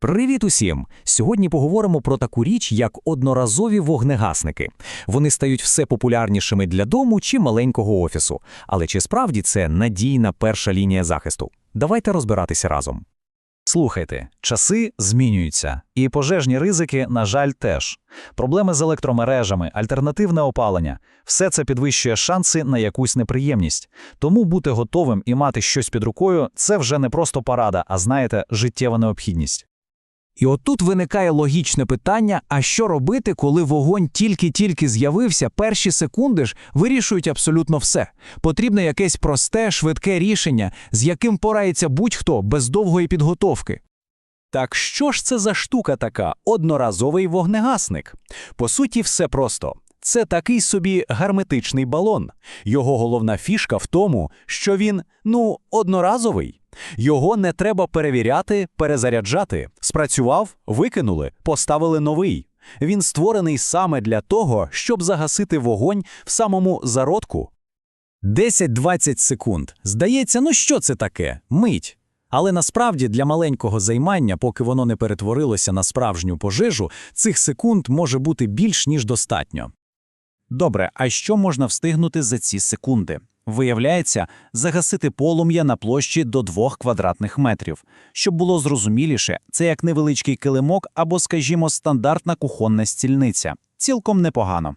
Привіт усім! Сьогодні поговоримо про таку річ, як одноразові вогнегасники. Вони стають все популярнішими для дому чи маленького офісу. Але чи справді це надійна перша лінія захисту? Давайте розбиратися разом. Слухайте, часи змінюються, і пожежні ризики, на жаль, теж. Проблеми з електромережами, альтернативне опалення – все це підвищує шанси на якусь неприємність. Тому бути готовим і мати щось під рукою – це вже не просто парада, а, знаєте, життєва необхідність. І отут виникає логічне питання: а що робити, коли вогонь тільки-тільки з'явився, перші секунди ж вирішують абсолютно все. Потрібне якесь просте, швидке рішення, з яким порається будь-хто без довгої підготовки. Так що ж це за штука така одноразовий вогнегасник? По суті, все просто. Це такий собі герметичний балон. Його головна фішка в тому, що він, ну, одноразовий. Його не треба перевіряти, перезаряджати. Спрацював, викинули, поставили новий. Він створений саме для того, щоб загасити вогонь в самому зародку. 10-20 секунд. Здається, ну що це таке? Мить. Але насправді для маленького займання, поки воно не перетворилося на справжню пожежу, цих секунд може бути більш ніж достатньо. Добре, а що можна встигнути за ці секунди? Виявляється, загасити полум'я на площі до 2 квадратних метрів. Щоб було зрозуміліше, це як невеличкий килимок або, скажімо, стандартна кухонна стільниця. Цілком непогано.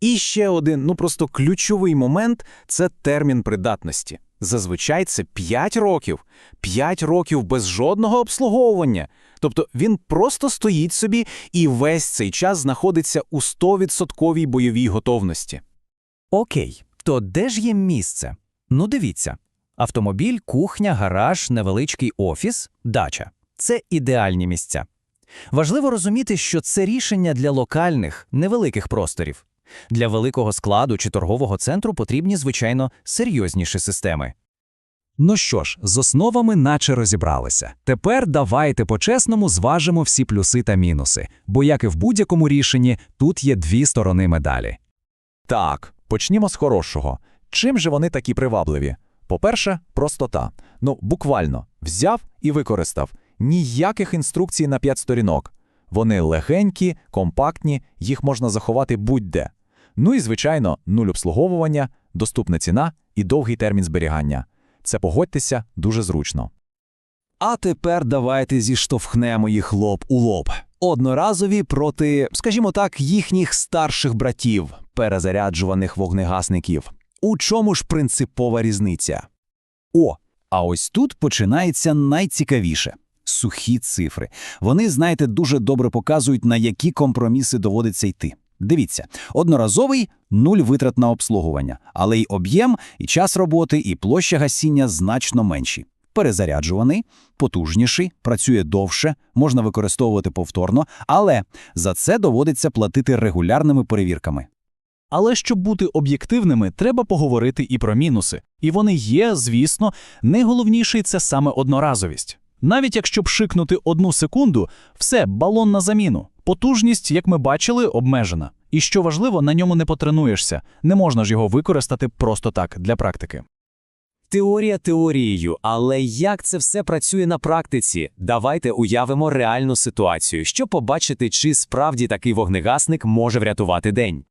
І ще один, ну просто ключовий момент це термін придатності. Зазвичай це 5 років. 5 років без жодного обслуговування. Тобто він просто стоїть собі і весь цей час знаходиться у 100% бойовій готовності. Окей, то де ж є місце? Ну дивіться. Автомобіль, кухня, гараж, невеличкий офіс, дача це ідеальні місця. Важливо розуміти, що це рішення для локальних, невеликих просторів. Для великого складу чи торгового центру потрібні, звичайно, серйозніші системи. Ну що ж, з основами наче розібралися. Тепер давайте по-чесному зважимо всі плюси та мінуси, бо як і в будь-якому рішенні, тут є дві сторони медалі. Так, почнімо з хорошого. Чим же вони такі привабливі? По-перше, простота. Ну, буквально, взяв і використав. Ніяких інструкцій на п'ять сторінок. Вони легенькі, компактні, їх можна заховати будь-де. Ну і, звичайно, нуль обслуговування, доступна ціна і довгий термін зберігання. Це погодьтеся дуже зручно. А тепер давайте зіштовхнемо їх лоб у лоб. Одноразові проти, скажімо так, їхніх старших братів, перезаряджуваних вогнегасників. У чому ж принципова різниця? О, а ось тут починається найцікавіше. Сухі цифри. Вони, знаєте, дуже добре показують, на які компроміси доводиться йти. Дивіться, одноразовий нуль витрат на обслуговування, але й об'єм, і час роботи, і площа гасіння значно менші. Перезаряджуваний, потужніший, працює довше, можна використовувати повторно, але за це доводиться платити регулярними перевірками. Але щоб бути об'єктивними, треба поговорити і про мінуси. І вони є, звісно, найголовніший це саме одноразовість. Навіть якщо пшикнути одну секунду, все, балон на заміну. Потужність, як ми бачили, обмежена. І що важливо, на ньому не потренуєшся, не можна ж його використати просто так для практики. Теорія теорією, але як це все працює на практиці? Давайте уявимо реальну ситуацію, щоб побачити, чи справді такий вогнегасник може врятувати день.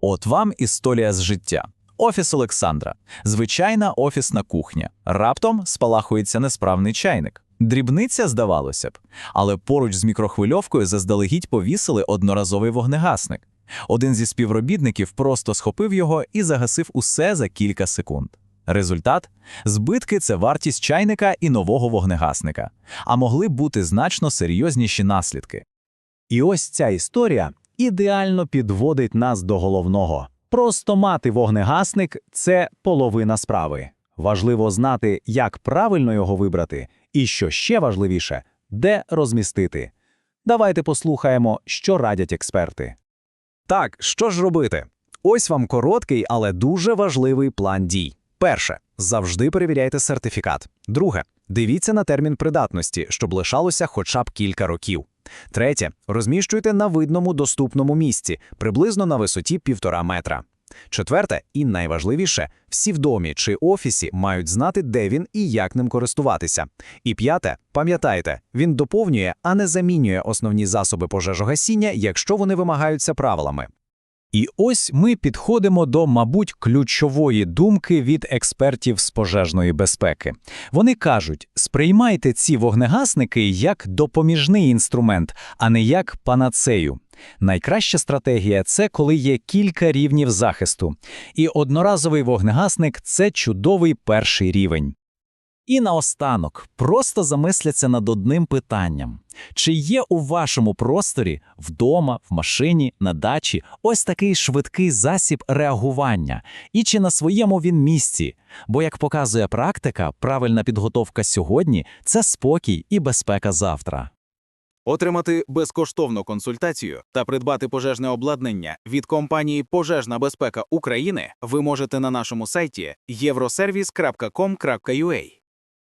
От вам історія з життя. Офіс Олександра. Звичайна офісна кухня. Раптом спалахується несправний чайник. Дрібниця, здавалося б. Але поруч з мікрохвильовкою заздалегідь повісили одноразовий вогнегасник. Один зі співробітників просто схопив його і загасив усе за кілька секунд. Результат збитки це вартість чайника і нового вогнегасника, а могли бути значно серйозніші наслідки. І ось ця історія ідеально підводить нас до головного. Просто мати вогнегасник це половина справи. Важливо знати, як правильно його вибрати, і що ще важливіше, де розмістити. Давайте послухаємо, що радять експерти. Так, що ж робити? Ось вам короткий, але дуже важливий план дій. Перше, завжди перевіряйте сертифікат. Друге, дивіться на термін придатності, щоб лишалося хоча б кілька років. Третє, розміщуйте на видному доступному місці, приблизно на висоті півтора метра. Четверте, і найважливіше, всі в домі чи офісі мають знати, де він і як ним користуватися. І п'яте, пам'ятайте, він доповнює, а не замінює основні засоби пожежогасіння, якщо вони вимагаються правилами. І ось ми підходимо до, мабуть, ключової думки від експертів з пожежної безпеки. Вони кажуть: сприймайте ці вогнегасники як допоміжний інструмент, а не як панацею. Найкраща стратегія це коли є кілька рівнів захисту. І одноразовий вогнегасник це чудовий перший рівень. І наостанок просто замисляться над одним питанням: чи є у вашому просторі вдома, в машині, на дачі ось такий швидкий засіб реагування, і чи на своєму він місці? Бо, як показує практика, правильна підготовка сьогодні це спокій і безпека завтра. Отримати безкоштовну консультацію та придбати пожежне обладнання від компанії Пожежна безпека України ви можете на нашому сайті euroservice.com.ua.